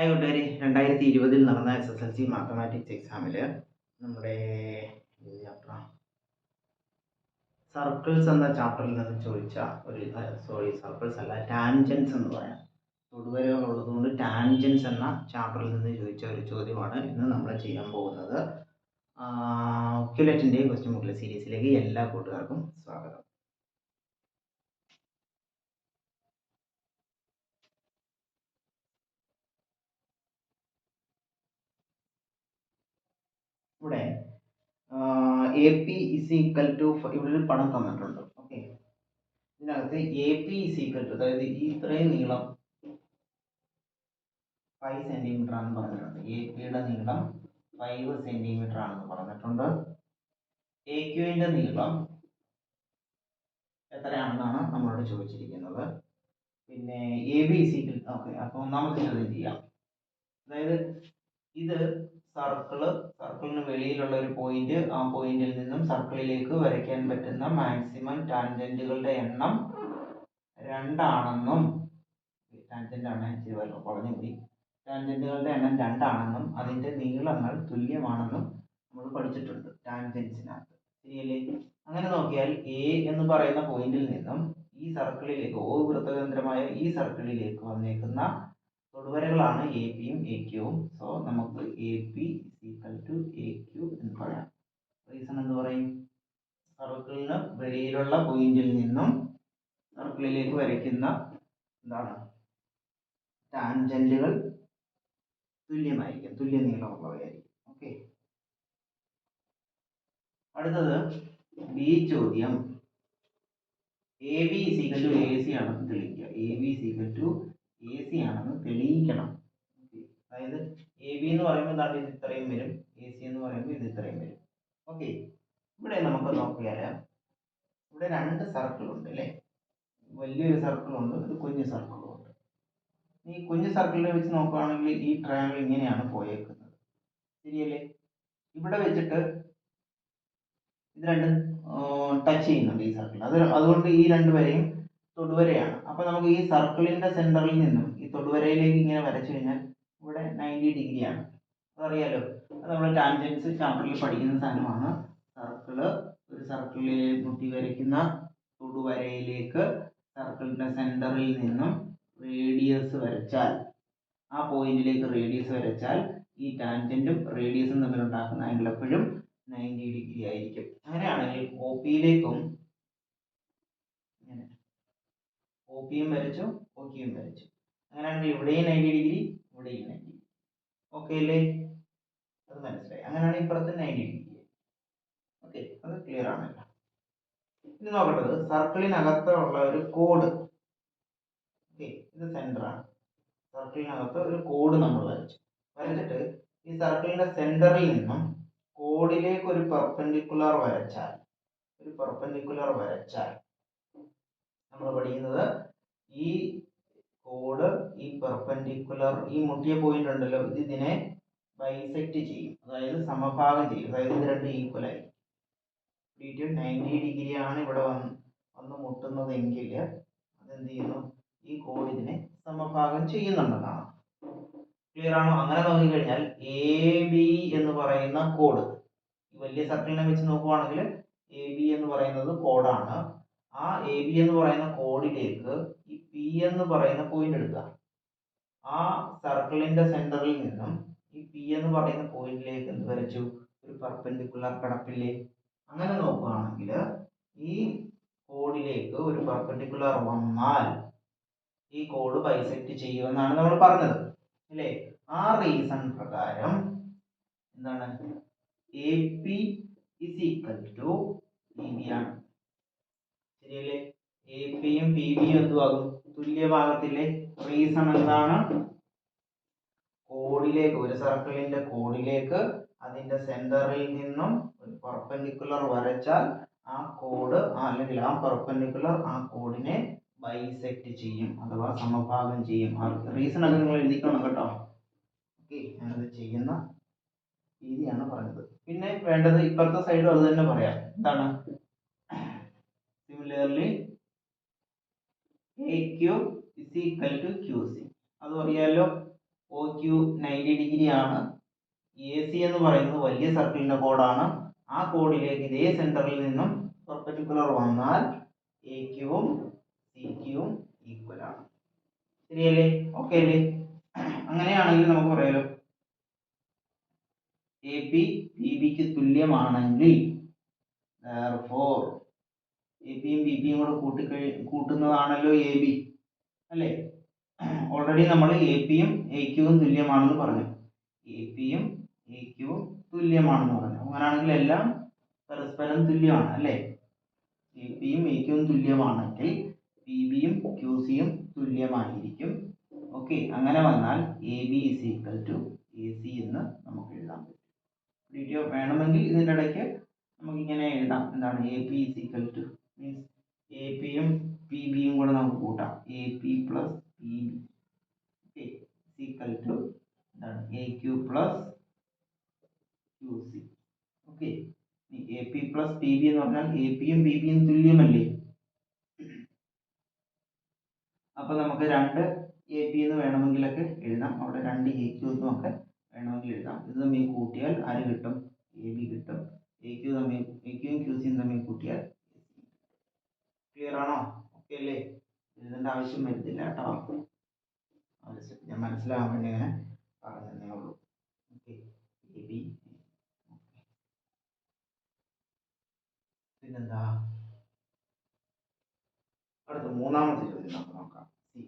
Hi കൂട്ടുകാരി രണ്ടായിരത്തി ഇരുപതിൽ നടന്ന S S L C mathematics എക്സാമിൽ നമ്മുടെ സർക്കിൾസ് എന്ന ചാപ്റ്ററിൽ നിന്ന് ചോദിച്ച ഒരു സോറി സർക്കിൾസ് അല്ല ടാൻജൻസ് എന്ന് പറയാം. തൊടുവരകൾ ഉള്ളതുകൊണ്ട് ടാൻജൻസ് എന്ന ചാപ്റ്ററിൽ നിന്ന് ചോദിച്ച ഒരു ചോദ്യമാണ് ഇന്ന് നമ്മൾ ചെയ്യാൻ പോകുന്നത്. ഒക്യുലറ്റിന്റെ ക്വസ്റ്റ്യൻ ബുക്കിലെ സീരീസിലേക്ക് എല്ലാ കൂട്ടുകാർക്കും സ്വാഗതം. ഇവിടെ A P is equal to ഇവിടെ ഒരു പടം തന്നിട്ടുണ്ട്. ഓക്കെ ഇതിനകത്ത് A P is equal to അതായത് ഈ ഇത്രയും നീളം ഫൈവ് സെന്റിമീറ്റർ ആണെന്ന് പറഞ്ഞിട്ടുണ്ട്. എ പിയുടെ നീളം ഫൈവ് സെന്റിമീറ്റർ ആണെന്ന് പറഞ്ഞിട്ടുണ്ട്. എ ക്യുവിന്റെ നീളം എത്രയാണെന്നാണ് നമ്മളോട് ചോദിച്ചിരിക്കുന്നത്. പിന്നെ എ ബി സി ഓക്കെ അപ്പോൾ ഒന്നാമത്തെ ചോദ്യം ചെയ്യാം. അതായത് ഇത് സർക്കിൾ സർക്കിളിന് വെളിയിലുള്ള ഒരു പോയിന്റ് ആ പോയിന്റിൽ നിന്നും സർക്കിളിലേക്ക് വരയ്ക്കാൻ പറ്റുന്ന മാക്സിമം ടാൻജന്റുകളുടെ എണ്ണം രണ്ടാണെന്നും ടാൻജന്റാണ് ഇച്ചിരി പറഞ്ഞു പോയി. ടാൻജന്റുകളുടെ എണ്ണം രണ്ടാണെന്നും അതിന്റെ നീളങ്ങൾ തുല്യമാണെന്നും നമ്മൾ പഠിച്ചിട്ടുണ്ട് ടാൻജൻസിനകത്ത് ശരിയല്ലേ? അങ്ങനെ നോക്കിയാൽ എ എന്ന് പറയുന്ന പോയിന്റിൽ നിന്നും ഈ സർക്കിളിലേക്ക് ഓ വൃത്തകേന്ദ്രമായ ഈ സർക്കിളിലേക്ക് വന്നേക്കുന്ന തൊടുവരകളാണ് എ പിയും എ ക്യൂവും സോ നമുക്ക് A P equal to A Q എന്ന് പറയാം. റീസൺ എന്ന് പറയും? സർക്കിളിന് വെളിയിലുള്ള പോയിന്റിൽ നിന്നും സർക്കിളിലേക്ക് വരയ്ക്കുന്ന എന്താണ്? ടാൻജന്റുകൾ തുല്യമായിരിക്കും. തുല്യ നീളമുള്ളവയായിരിക്കും. ഓക്കെ അടുത്തത് ബി ചോദ്യം. A B is equal to A C ആണെന്ന് തെളിയിക്കുക. A B is equal to A C ആണെന്ന് തെളിയിക്കണം. അതായത് എ ബി എന്ന് പറയുമ്പോൾ എന്താണ് ഇത് ഇത്രയും വരും? എ സി എന്ന് പറയുമ്പോൾ ഇത് ഇത്രയും വരും. ഓക്കെ ഇവിടെ നമുക്ക് നോക്കിയാൽ ഇവിടെ രണ്ട് സർക്കിൾ ഉണ്ട് അല്ലേ? വലിയൊരു സർക്കിൾ ഉണ്ട് ഒരു കുഞ്ഞു സർക്കിളും ഉണ്ട്. ഈ കുഞ്ഞു സർക്കിളിനെ വെച്ച് നോക്കുകയാണെങ്കിൽ ഈ ട്രയാങ്കിൾ ഇങ്ങനെയാണ് പോയേക്കുന്നത്. ശരിയല്ലേ? ഇവിടെ വെച്ചിട്ട് ഇത് രണ്ടും ടച്ച് ചെയ്യുന്നുണ്ട് ഈ സർക്കിൾ അത് അതുകൊണ്ട് ഈ രണ്ട് വരെയും തൊടുവരയാണ്. അപ്പോൾ നമുക്ക് ഈ സർക്കിളിന്റെ സെന്ററിൽ നിന്നും ഈ തൊടുവരയിലേക്ക് ഇങ്ങനെ വരച്ചു കഴിഞ്ഞാൽ ഇവിടെ നയന്റി ഡിഗ്രിയാണ്. അതറിയാലോ? അത് നമ്മൾ ടാൻജൻസ് ചാപ്റ്ററിൽ പഠിക്കുന്ന സാധനമാണ്. സർക്കിൾ ഒരു സർക്കിളിൽ മുട്ടി വരയ്ക്കുന്ന തൊടുവരയിലേക്ക് സർക്കിളിന്റെ സെന്ററിൽ നിന്നും റേഡിയസ് വരച്ചാൽ ആ പോയിന്റിലേക്ക് റേഡിയസ് വരച്ചാൽ ഈ ടാൻജന്റും റേഡിയസും തമ്മിലുണ്ടാക്കുന്ന ആംഗിൾ എപ്പോഴും നയന്റി ഡിഗ്രി ആയിരിക്കും. അങ്ങനെയാണെങ്കിൽ ഒ പിയിലേക്കും ഇങ്ങനെ ഒ പിയും വരച്ചു? ഒ ക്യൂയും വരച്ചു. അങ്ങനെയാണെങ്കിൽ ഇവിടെയും നയന്റി ഡിഗ്രി ഇവിടെയും നയന്റി ഡിഗ്രി ഓക്കെ അല്ലേ? അത് മനസ്സിലായി. അങ്ങനെയാണെങ്കിൽ ഇപ്പുറത്ത് നയന്റി ഡിഗ്രി ഓക്കെ അത് ക്ലിയർ ആണല്ലോ ഇനി നോക്കേണ്ടത് സർക്കിളിനകത്തുള്ള ഒരു കോഡ് ഓക്കെ ഇത് സെന്ററാണ് സർക്കിളിനകത്ത് ഒരു കോഡ് നമ്മൾ വരച്ചു. വരച്ചിട്ട് ഈ സർക്കിളിന്റെ സെന്ററിൽ നിന്നും കോഡിലേക്ക് ഒരു പെർപെൻഡിക്കുലർ വരച്ചാൽ ഒരു പെർപെൻഡിക്കുലർ വരച്ചാൽ നമ്മൾ പഠിക്കുന്നത് ഈ കോഡ് ഈ പെർപെൻഡിക്കുലർ ഈ മുട്ടിയ പോയിന്റ് ഉണ്ടല്ലോ ഇത് ഇതിനെ ബൈസെക്ട് ചെയ്യും. അതായത് സമഭാഗം ചെയ്യും. അതായത് ഇത് രണ്ടും ആയി ഡിഗ്രി നയന്റി ഡിഗ്രി ആണ് ഇവിടെ വന്ന് വന്ന് മുട്ടുന്നതെങ്കിൽ അതെന്ത് ചെയ്യുന്നു? ഈ കോഡ് ഇതിനെ സമഭാഗം ചെയ്യുന്നുണ്ടെന്നാണ് ക്ലിയർ ആണോ? അങ്ങനെ നോക്കിക്കഴിഞ്ഞാൽ എ ബി എന്ന് പറയുന്ന കോഡ് വലിയ സർക്കിളിനെ വെച്ച് നോക്കുവാണെങ്കിൽ എ ബി എന്ന് പറയുന്നത് കോഡാണ് ആ എ ബി എന്ന് പറയുന്ന കോഡിലേക്ക് ഈ പി എന്ന് പറയുന്ന പോയിന്റ് എടുക്കുക. ആ സർക്കിളിന്റെ സെന്ററിൽ നിന്നും ഈ പി എന്ന് പറയുന്ന പോയിന്റിലേക്ക് എന്ത് വരച്ചു? ഒരു പെർപെൻഡിക്കുലർ കിടപ്പില്ലേ? അങ്ങനെ നോക്കുകയാണെങ്കിൽ ഈ കോഡിലേക്ക് ഒരു പെർപെൻഡിക്കുലർ വന്നാൽ ഈ കോഡ് ബൈസെക്ട് ചെയ്യുമെന്നാണ് നമ്മൾ പറഞ്ഞത്. അല്ലേ? ആ റീസൺ പ്രകാരം എന്താണ്? A P is equal to E B ആണ്. ശരിയല്ലേ എ പിയും പി ബിയും എന്തുവാകും തുല്യഭാഗത്തിലെ റീസൺ എന്താണ്? കോഡിലേക്ക് ഒരു സർക്കിളിന്റെ കോഡിലേക്ക് അതിന്റെ സെന്ററിൽ നിന്നും ഒരു പെർപെൻഡിക്കുലർ വരച്ചാൽ ആ കോഡ് അല്ലെങ്കിൽ ആ പെർപെൻഡിക്കുലർ ആ കോഡിനെ ബൈസെക്ട് ചെയ്യും അഥവാ സമഭാഗം ചെയ്യും. റീസൺ അത് നിങ്ങൾ എഴുതിക്കണം കേട്ടോ. ഓക്കെ ഞാനത് ചെയ്യുന്ന രീതിയാണ് പറഞ്ഞത്. പിന്നെ വേണ്ടത് ഇപ്പുറത്തെ സൈഡും അത് തന്നെ പറയാം. എന്താണ്? Similarly A Q is equal to Q O Q ninety degree ആണ്. എ സി എന്ന് പറയുന്നത് വലിയ സർക്കിളിന്റെ കോഡാണ് ആ കോഡിലേക്ക് ഇതേ സെന്ററിൽ നിന്നും പെർപ്പറ്റിക്കുലർ വന്നാൽ എ ക്യുവും സി ക്യുവും ഈക്വൽ ആണ്. ശരിയല്ലേ? ഓക്കെ അല്ലേ? അങ്ങനെയാണെങ്കിൽ നമുക്ക് പറയാലോ. എ പി പി ബിക്ക് തുല്യമാണെങ്കിൽ ഫോർ എ പിയും ബി പിയും കൂടെ കൂട്ടി കൂട്ടുന്നതാണല്ലോ എ ബി അല്ലേ? ഓൾറെഡി നമ്മൾ എ പിയും എ ക്യുവും തുല്യമാണെന്ന് പറഞ്ഞു. എ പിയും എ ക്യുവും തുല്യമാണെന്ന് പറഞ്ഞു. അങ്ങനെയാണെങ്കിൽ എല്ലാം പരസ്പരം തുല്യമാണ് അല്ലേ? എ പിയും എ ക്യുവും തുല്യമാണെങ്കിൽ പി ബിയും ക്യു സിയും തുല്യമായിരിക്കും. ഓക്കെ അങ്ങനെ വന്നാൽ A B is equal to A C എന്ന് നമുക്ക് എഴുതാം വീഡിയോ വേണമെങ്കിൽ ഇതിന്റെ ഇടയ്ക്ക് നമുക്ക് ഇങ്ങനെ എഴുതാം. എന്താണ്? A P is equal to means A പിയും പി ബിയും കൂടെ നമുക്ക് കൂട്ടാം. A P plus P B okay equal to എന്താണ്? A Q plus Q C okay A P plus P B എന്ന് പറഞ്ഞാൽ എ പിയും ബി ബിയും തുല്യമല്ലേ? അപ്പൊ നമുക്ക് രണ്ട് എ പി എന്ന് വേണമെങ്കിലൊക്കെ എഴുതാം. അവിടെ രണ്ട് എ ക്യു എന്നും ഒക്കെ വേണമെങ്കിൽ എഴുതാം. ഇത് തമ്മിൽ കൂട്ടിയാൽ ആര് കിട്ടും എ ബി കിട്ടും. എ ക്യു തമ്മിൽ എ ക്യുവും ക്യു സിയും തമ്മിൽ കൂട്ടിയാൽ ആണോ ഓക്കെ അല്ലേ? എഴുതേണ്ട ആവശ്യം വരുന്നില്ല കേട്ടോ. ഞാൻ മനസ്സിലാവാൻ വേണ്ടി അങ്ങനെ പറഞ്ഞതേ ഉള്ളൂ. ഓക്കെ. എ ബി പിന്നെന്താ അടുത്ത മൂന്നാമത്തെ ചോദ്യം നമുക്ക് നോക്കാം. സി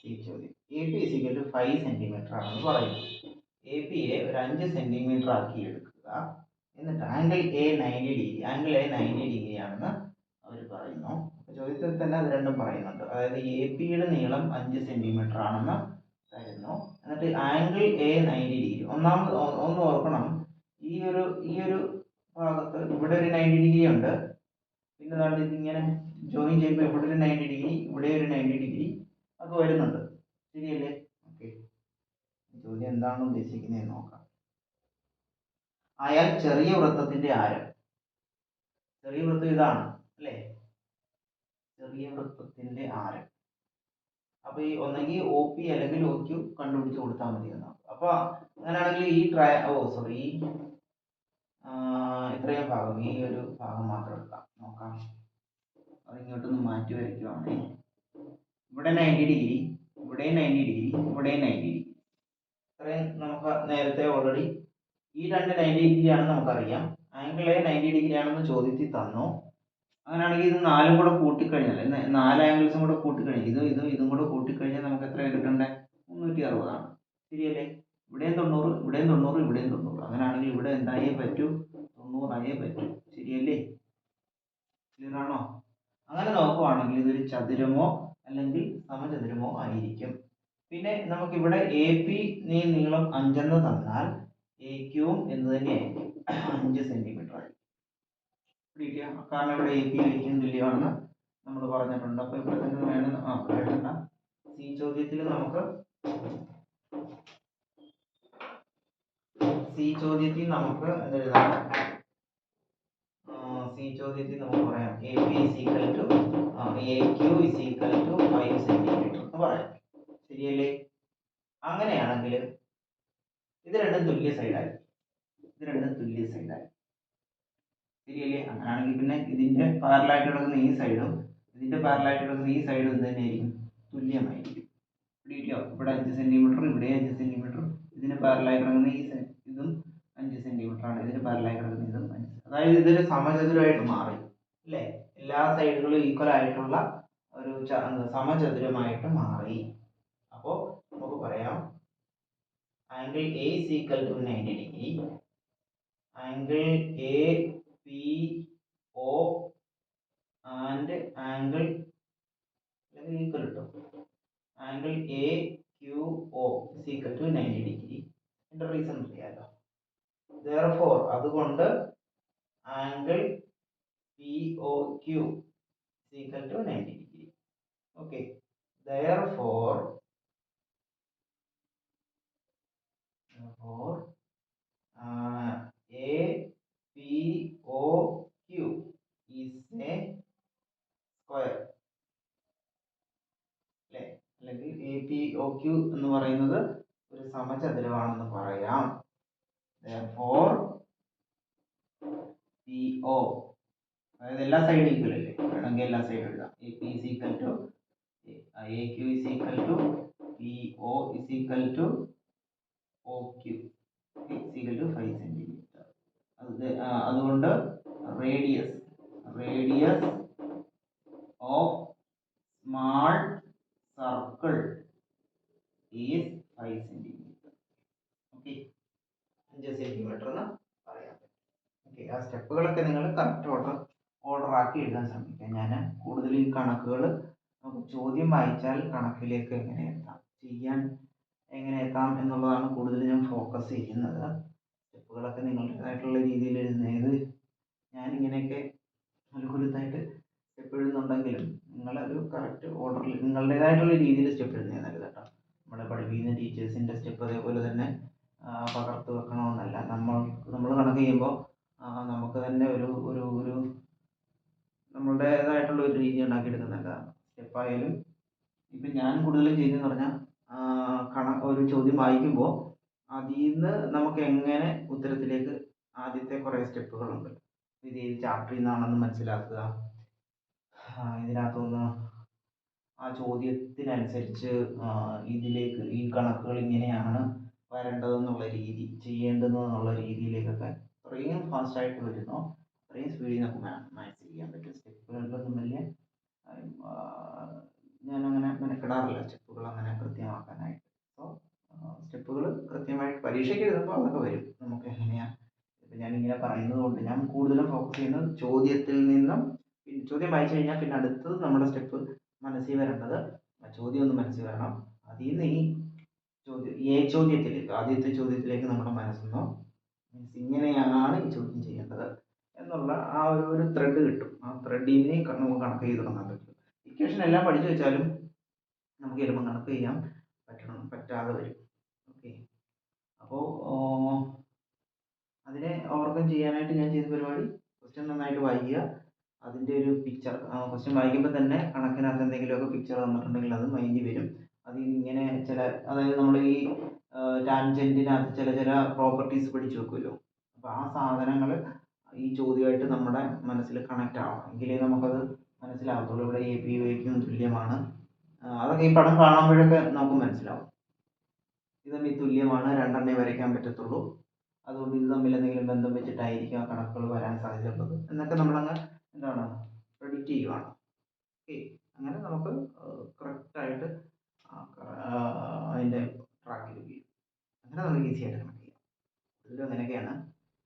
സി ചോദ്യം. A P is equal five centimetre ആണെന്ന് എ പിയെ ഒരു അഞ്ച് സെന്റിമീറ്റർ ആക്കി എടുക്കുക. എന്നിട്ട് angle A ninety degree angle A ninety degree ആണെന്ന് അവർ പറയുന്നു. ചോദ്യത്തിൽ തന്നെ അത് രണ്ടും പറയുന്നുണ്ട്. അതായത് എ പിയുടെ നീളം അഞ്ച് സെന്റിമീറ്റർ ആണെന്ന് തരുന്നു എന്നിട്ട് ആംഗിൾ എ നയന്റി ഡിഗ്രി ഒന്നാമത് ഒന്ന് ഓർക്കണം. ഈ ഒരു ഈ ഒരു ഭാഗത്ത് ഇവിടെ ഒരു നയന്റി ഡിഗ്രി ഉണ്ട്. പിന്നെ ദാണ്ട് ഇതിങ്ങനെ ജോയിൻ ചെയ്യുമ്പോൾ ഇവിടെ ഒരു നയന്റി ഡിഗ്രി ഇവിടെ ഒരു നയന്റി ഡിഗ്രി ഒക്കെ വരുന്നുണ്ട്. ശരിയല്ലേ? ഓക്കെ ചോദ്യം എന്താണ് ഉദ്ദേശിക്കുന്നത് നോക്കാം. അയാൾ ചെറിയ വൃത്തത്തിന്റെ ആരം. ചെറിയ വൃത്തം ഇതാണ്. അല്ലേ? ചെറിയ വൃത്തത്തിന്റെ ആരം. അപ്പൊ ഈ ഒന്നെങ്കിൽ ഒ പി അല്ലെങ്കിൽ ഒ ക്യു കണ്ടുപിടിച്ച് കൊടുത്താൽ മതി എന്നാണ് അപ്പൊ അങ്ങനെയാണെങ്കിൽ ഈ ട്രയ ഓ സോറി ഈ ഇത്രയും ഭാഗം ഈ ഒരു ഭാഗം മാത്രം എടുക്കാം. നോക്കാം. അത് ഇങ്ങോട്ടൊന്ന് മാറ്റി വരയ്ക്കുവാണ്. ഇവിടെ നയന്റി ഡിഗ്രി ഇവിടെ നയന്റി ഡിഗ്രി ഇവിടെ നയന്റി ഡിഗ്രി ഇത്രയും നമുക്ക് നേരത്തെ ഓൾറെഡി ഈ രണ്ട് നയന്റി ഡിഗ്രി ആണെന്ന് നമുക്കറിയാം. ആംഗിൾ നയന്റി ഡിഗ്രി ആണെന്ന് ചോദ്യത്തിൽ തന്നു. അങ്ങനെയാണെങ്കിൽ ഇത് നാലും കൂടെ കൂട്ടിക്കഴിഞ്ഞാൽ നാല് ആംഗിൾസും കൂടെ കൂട്ടിക്കഴിഞ്ഞാൽ ഇതും ഇതും ഇതും കൂടെ കൂട്ടിക്കഴിഞ്ഞാൽ നമുക്ക് എത്ര കിട്ടണ്ടേ? മുന്നൂറ്റി അറുപതാണ് ശരിയല്ലേ? ഇവിടെയും തൊണ്ണൂറ് ഇവിടെയും തൊണ്ണൂറ് ഇവിടെയും തൊണ്ണൂറ്. അങ്ങനെയാണെങ്കിൽ ഇവിടെ എന്തായേ പറ്റൂ? തൊണ്ണൂറായേ പറ്റൂ. ശരിയല്ലേ? ക്ലിയർ ആണോ അങ്ങനെ നോക്കുവാണെങ്കിൽ ഇതൊരു ചതുരമോ അല്ലെങ്കിൽ സമചതുരമോ ആയിരിക്കും. പിന്നെ നമുക്കിവിടെ എ പി നീളം അഞ്ചെന്ന് തന്നാൽ എ ക്യൂവും എന്ന് തന്നെ അഞ്ച് സെന്റിമീറ്റർ ആയിരിക്കും. പിടിക്കുക. കാരണം ഇവിടെ എ പി വയ്ക്കും തുല്യമാണെന്ന് നമ്മൾ പറഞ്ഞിട്ടുണ്ട്. അപ്പോൾ ഇവിടെ തന്നെ വേണം. ആ എഴുതണ്ട സി ചോദ്യത്തിൽ നമുക്ക് സി ചോദ്യത്തിൽ നമുക്ക് എന്തെഴുതാം സി ചോദ്യത്തിൽ നമുക്ക് പറയാം. A P is to A Q is equal to five centimetre എന്ന് പറയാം. ശരിയല്ലേ? അങ്ങനെയാണെങ്കിൽ ഇത് രണ്ടും തുല്യ സൈഡായി ഇത് രണ്ടും തുല്യ സൈഡായി അങ്ങനെയാണെങ്കിൽ പിന്നെ ഇതിന്റെ പാരലായിട്ട് കിടക്കുന്ന ഈ സൈഡും ഇതിന്റെ പാരലായിട്ട് കിടക്കുന്ന ഈ സൈഡും എന്ത് തന്നെയായിരിക്കും. തുല്യമായിരിക്കും. ഇവിടെ അഞ്ച് സെന്റിമീറ്റർ ഇവിടെ അഞ്ച് സെന്റിമീറ്റർ ഇതിന് പാരലായി കിടക്കുന്ന ഈ ഇതും അഞ്ച് സെന്റിമീറ്ററാണ് ഇതിന് പാരലായി കിടക്കുന്ന ഇതും അഞ്ച് അതായത് ഇതൊരു സമചതുരമായിട്ട് മാറി. അല്ലേ? എല്ലാ സൈഡുകളും ഈക്വൽ ആയിട്ടുള്ള ഒരു സമചതുരമായിട്ട് മാറി. അപ്പോൾ നമുക്ക് പറയാം. Angle A equal to 90 degree angle A P and angle അല്ലെങ്കിൽ ഈക്വൽ കിട്ടും angle A Q O equal to 90 degree എന്റെ റീസൺ അറിയാലോ therefore അതുകൊണ്ട് angle P O Q equal to 90 degree okay therefore therefore Q എന്ന് പറയുന്നത് ഒരു സമചതുരമാണെന്ന് പറയാം. Four അതായത് എല്ലാ സൈഡും ഈക്വൽ അല്ലേ? വേണമെങ്കിൽ എല്ലാ സൈഡും എഴുതാം. A P is equal to A Q is equal to P O is equal to O Q is equal to five centimetre അത് അതുകൊണ്ട് radius radius of small circle is five centimetre okay അഞ്ച് centimetre എന്ന് പറയാം. Okay ആ സ്റ്റെപ്പുകളൊക്കെ നിങ്ങൾ correct order order ആക്കി എഴുതാൻ ശ്രമിക്കുക ഞാൻ കൂടുതൽ ഈ കണക്കുകൾ നമുക്ക് ചോദ്യം വായിച്ചാൽ കണക്കിലേക്ക് എങ്ങനെ എത്താം ചെയ്യാൻ എങ്ങനെ എത്താം എന്നുള്ളതാണ് കൂടുതൽ ഞാൻ ഫോക്കസ് ചെയ്യുന്നത്. സ്റ്റെപ്പുകളൊക്കെ നിങ്ങളുടേതായിട്ടുള്ള രീതിയിൽ എഴുതുന്നത് ഞാൻ ഇങ്ങനെയൊക്കെ അനുകൂലത്തായിട്ട് സ്റ്റെപ്പ് എഴുതുന്നുണ്ടെങ്കിലും നിങ്ങളൊരു കറക്റ്റ് ഓർഡറിൽ നിങ്ങളുടേതായിട്ടുള്ള രീതിയിൽ സ്റ്റെപ്പ് എഴുതുന്നത് നമ്മളെ പഠിപ്പിക്കുന്ന ടീച്ചേഴ്സിന്റെ സ്റ്റെപ്പ് അതേപോലെ തന്നെ പകർത്ത് വെക്കണമെന്നല്ല. നമ്മൾ നമ്മൾ കണക്ക് ചെയ്യുമ്പോൾ നമുക്ക് തന്നെ ഒരു ഒരു ഒരു നമ്മളുടേതായിട്ടുള്ള ഒരു രീതി ഉണ്ടാക്കിയെടുക്കുന്നത് നല്ലതാണ് സ്റ്റെപ്പായാലും ഇപ്പം ഞാൻ കൂടുതലും ചെയ്യുന്നതെന്ന് പറഞ്ഞാൽ കണ ഒരു ചോദ്യം വായിക്കുമ്പോൾ അതിൽ നിന്ന് നമുക്ക് എങ്ങനെ ഉത്തരത്തിലേക്ക് ആദ്യത്തെ കുറേ സ്റ്റെപ്പുകളുണ്ട്. ഇത് ഏത് ചാപ്റ്ററിൽ നിന്നാണെന്ന് മനസ്സിലാക്കുക. ഇതിനകത്തുനിന്ന് ആ ചോദ്യത്തിനനുസരിച്ച് ഇതിലേക്ക് ഈ കണക്കുകൾ ഇങ്ങനെയാണ് വരേണ്ടതെന്നുള്ള രീതി ചെയ്യേണ്ടതെന്നുള്ള രീതിയിലേക്കൊക്കെ അത്രയും ഫാസ്റ്റായിട്ട് വരുന്നു. അത്രയും സ്പീഡിൽ നമുക്ക് മാത്സ് ചെയ്യാൻ പറ്റും സ്റ്റെപ്പുകളിലൊന്നും വലിയ ഞാനങ്ങനെ മെനക്കെടാറില്ല സ്റ്റെപ്പുകൾ അങ്ങനെ കൃത്യമാക്കാനായിട്ട്. അപ്പോൾ സ്റ്റെപ്പുകൾ കൃത്യമായിട്ട് പരീക്ഷയ്ക്ക് എഴുതുമ്പോൾ അതൊക്കെ വരും. നമുക്ക് എങ്ങനെയാണ് ഇപ്പം ഞാനിങ്ങനെ പറയുന്നത് കൊണ്ട് ഞാൻ കൂടുതലും ഫോക്കസ് ചെയ്യുന്നത് ചോദ്യത്തിൽ നിന്നും ചോദ്യം വായിച്ചു കഴിഞ്ഞാൽ പിന്നെ അടുത്തത് നമ്മുടെ സ്റ്റെപ്പ് മനസ്സിൽ വരേണ്ടത്? ചോദ്യം ഒന്ന് മനസ്സിൽ വരണം. അതിൽ നിന്ന് ഈ ചോദ്യം ഏ ചോദ്യത്തിലേക്ക് ആദ്യത്തെ ചോദ്യത്തിലേക്ക് നമ്മുടെ മനസ്സൊന്ന് മീൻസ് ഇങ്ങനെയാണ് ഈ ചോദ്യം ചെയ്യേണ്ടത് എന്നുള്ള ആ ഒരു ഒരു ത്രെഡ് കിട്ടും. ആ ത്രെഡിനെ നമുക്ക് കണക്ക് ചെയ്ത് തുടങ്ങാൻ പറ്റും. ഇക്വേഷൻ എല്ലാം പഠിച്ചു വെച്ചാലും നമുക്ക് ചിലപ്പോൾ കണക്ക് ചെയ്യാൻ പറ്റണം പറ്റാതെ വരും. ഓക്കെ അപ്പോൾ അതിനെ ഓവർകം ചെയ്യാനായിട്ട് ഞാൻ ചെയ്ത പരിപാടി ക്വസ്റ്റ്യൻ നന്നായിട്ട് വായിക്കുക. അതിന്റെ ഒരു പിക്ചർ ക്വസ്റ്റ്യൻ വായിക്കുമ്പോൾ തന്നെ കണക്കിനകത്ത് എന്തെങ്കിലുമൊക്കെ പിക്ചർ തന്നിട്ടുണ്ടെങ്കിൽ അത് മൈൻഡിൽ വരും. അത് ഇങ്ങനെ ചില അതായത് നമ്മൾ ഈ ടാൻജന്റിനകത്ത് ചില ചില പ്രോപ്പർട്ടീസ് പഠിച്ചു വെക്കുമല്ലോ. അപ്പോൾ ആ സാധനങ്ങൾ ഈ ചോദ്യമായിട്ട് നമ്മുടെ മനസ്സിൽ കണക്റ്റ് ആവണം. എങ്കിലേ നമുക്കത് മനസ്സിലാവത്തുള്ളൂ. ഇവിടെ എ പി വൈക്കും തുല്യമാണ്. അതൊക്കെ ഈ പടം കാണുമ്പോഴൊക്കെ നമുക്ക് മനസ്സിലാവും. ഇത് തമ്മിൽ തുല്യമാണ്. രണ്ടെണ്ണേ വരയ്ക്കാൻ പറ്റത്തുള്ളൂ. അതുകൊണ്ട് ഇത് തമ്മിൽ എന്തെങ്കിലും ബന്ധം വെച്ചിട്ടായിരിക്കും ആ കണക്കുകൾ വരാൻ സാധ്യതയുള്ളത്. എന്നൊക്കെ നമ്മളങ്ങ് എന്താണ്? പ്രെഡിക്റ്റ് ചെയ്യുവാണ്. ഓക്കെ അങ്ങനെ നമുക്ക് കറക്റ്റായിട്ട് അതിന്റെ ട്രാക്കിൽ വരും അങ്ങനെ നമുക്ക് ഈസി ആയിട്ട് കണക്ട് ചെയ്യാം. ഇതിലും അങ്ങനെയൊക്കെയാണ്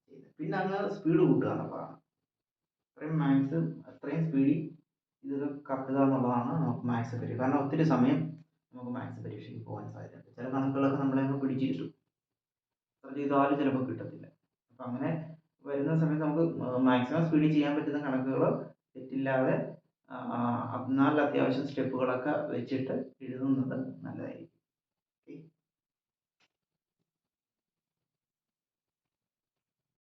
ചെയ്യുന്നത്. പിന്നെ അങ്ങ് സ്പീഡ് കൂട്ടുക എന്നുള്ളതാണ്. അത്രയും മാത്സ് അത്രയും സ്പീഡിൽ ഇത് കത്തുക എന്നുള്ളതാണ് നമുക്ക് മാത്സ് പരീക്ഷ. കാരണം ഒത്തിരി സമയം നമുക്ക് മാത്സ് പരീക്ഷയ്ക്ക് പോകാൻ സാധ്യതയുണ്ട്. ചില കണക്കുകളൊക്കെ നമ്മളെ അങ്ങ് പിടിച്ചിരുത്തും. എത്ര ചെയ്താലും ചിലപ്പോൾ കിട്ടത്തില്ല. അപ്പം അങ്ങനെ വരുന്ന സമയത്ത് നമുക്ക് മാക്സിമം സ്പീഡിൽ ചെയ്യാൻ പറ്റുന്ന കണക്കുകൾ തെറ്റില്ലാതെ എന്നാൽ അത്യാവശ്യം സ്റ്റെപ്പുകളൊക്കെ വെച്ചിട്ട് എഴുതുന്നത് നല്ലതായിരിക്കും.